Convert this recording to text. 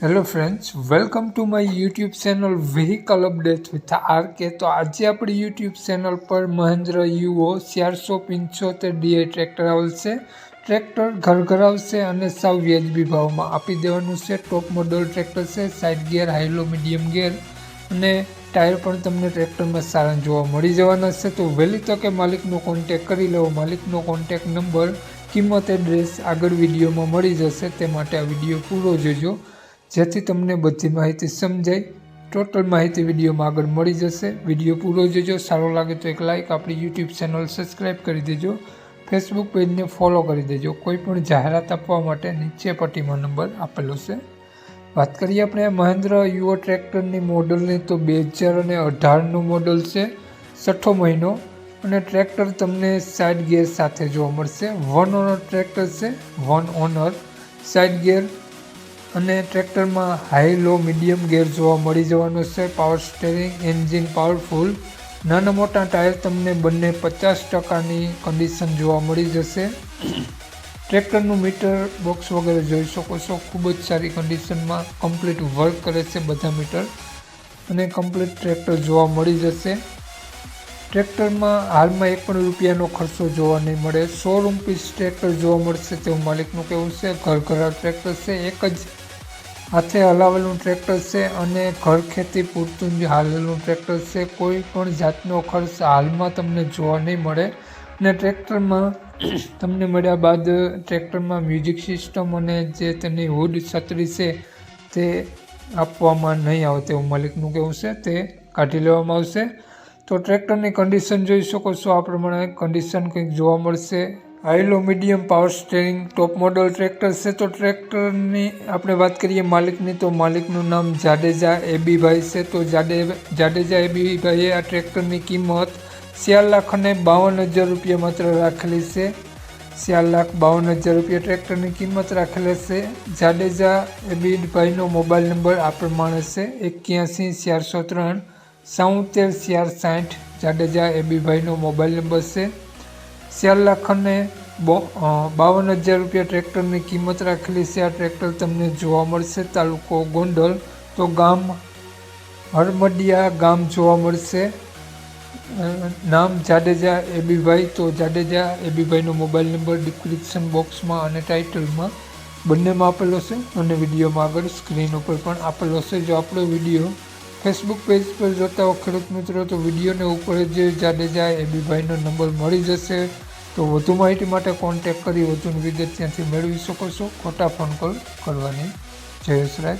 Hello friends welcome to my YouTube channel vehicle update with R K તો આજે આપણી YouTube channel પર મહેન્દ્ર યુઓ ચારસો પંચોતેર ડીઆઈ ટ્રેક્ટર આવશે. ટ્રેક્ટર ઘર ઘર આવશે અને સાવ વ્યાજબી ભાવમાં આપી દેવાનું છે. ટોપ મોડલ ટ્રેક્ટર છે side gear high low medium gear અને ટાયર પણ તમને ટ્રેક્ટરમાં સારા જોવા મળી જવાના છે. તો વહેલી તકે માલિકનો કોન્ટેક કરી લેવો માલિકનો કોન્ટેક નંબર કિંમત એડ્રેસ આગળ વિડીયોમાં મળી જશે. તે માટે આ વીડિયો પૂરો જોજો. જેથી તમને બધી માહિતી સમજાય. ટોટલ માહિતી વિડીયોમાં આગળ મળી જશે. વીડિયો પૂરો જોજો. સારો લાગે તો એક લાઇક આપણી યુટ્યુબ ચેનલ સબસ્ક્રાઈબ કરી દેજો. ફેસબુક પેજને ફોલો કરી દેજો. કોઈ પણ જાહેરાત આપવા માટે નીચે પટ્ટીમાં નંબર આપેલો છે. વાત કરીએ આપણે મહેન્દ્ર યુઓ ટ્રેક્ટરની મોડલની તો બે હજાર અને અઢારનું મોડલ છે. છઠ્ઠો મહિનો. અને ટ્રેક્ટર તમને સાઇડ ગિયર સાથે જોવા મળશે. વન ઓનર ટ્રેક્ટર છે. વન ઓનર સાઇડ ગિયર અને ટ્રેક્ટરમાં હાઈ, લો, મીડિયમ ગેર જોવા મળી જવાનો છે. પાવર સ્ટેરિંગ એન્જિન પાવરફુલ નાના મોટા ટાયર તમને બંને પચાસ ટકાની કન્ડિશન જોવા મળી જશે. ટ્રેક્ટરનું મીટર બોક્સ વગેરે જોઈ શકો છો. ખૂબ જ સારી કન્ડિશનમાં કમ્પ્લીટ વર્ક કરે છે બધા મીટર. અને કમ્પ્લીટ ટ્રેક્ટર જોવા મળી જશે. ટ્રેક્ટરમાં હાલમાં એક પણ રૂપિયાનો ખર્ચો જોવા નહીં મળે. શોરૂમ પીસ ટ્રેક્ટર જોવા મળશે તેવું માલિકનું કહેવું છે. ઘર ઘરા ટ્રેક્ટર છે. એક જ હાથે હલાવેલું ટ્રેક્ટર છે અને ઘર ખેતી પૂરતું જ હાલેલું ટ્રેક્ટર છે. કોઈ પણ જાતનો ખર્ચ હાલમાં તમને જોવા નહીં મળે અને ટ્રેક્ટરમાં તમને મળ્યા બાદ ટ્રેક્ટરમાં મ્યુઝિક સિસ્ટમ અને જે તેની હુડ છત્રી છે તે આપવામાં નહીં આવે તેવું માલિકનું કહેવું છે. તે કાઢી લેવામાં આવશે. તો ટ્રેક્ટરની કન્ડિશન જોઈ શકો છો. આ પ્રમાણે કન્ડિશન કંઈક જોવા મળશે. High medium power steering top model tractor છે. તો ટ્રેક્ટરની આપણે વાત કરીએ માલિકની, તો માલિકનું નામ જાડેજા એબીભાઈ છે. તો જાડે, જાડેજા એબીભાઈએ આ ટ્રેક્ટરની કિંમત ચાર લાખ અને બાવન હજાર રૂપિયા માત્ર રાખેલી છે. ચાર લાખ બાવન હજાર રૂપિયા ટ્રેક્ટરની કિંમત રાખેલી છે. જાડેજા એબીભાઈનો મોબાઈલ નંબર આ પ્રમાણે છે. એક્યાસી, ચારસો ત્રણ સાઉતેર ચાર સાઠ જાડેજા એબીભાઈનો મોબાઈલ નંબર છે. ચાર લાખ બાવન હજાર રૂપિયા ટ્રેક્ટરની કિંમત રાખેલી છે. આ ટ્રેક્ટર તમને જોવા મળશે. તાલુકો ગોંડલ તો ગામ હરમડિયા ગામ જોવા મળશે. નામ જાડેજા એબીભાઈ તો જાડેજા એબીભાઈનો મોબાઈલ નંબર ડિસ્ક્રિપ્શન બોક્સમાં અને ટાઇટલમાં બંનેમાં આપેલો છે. અને વિડીયોમાં આગળ સ્ક્રીન ઉપર પણ આપેલો છે. જો આપણો વીડિયો ફેસબુક પેજ પર જોતા હો ખેડૂત મિત્રો, તો વિડીયોને ઉપર જે જાડેજા એબીભાઈનો નંબર મળી જશે. તો વધુ માહિતી માટે કોન્ટેક કરી વધુની વિગત ત્યાંથી મેળવી શકો છો. ખોટા ફોન કોલ કરવાની જયેશ રાજ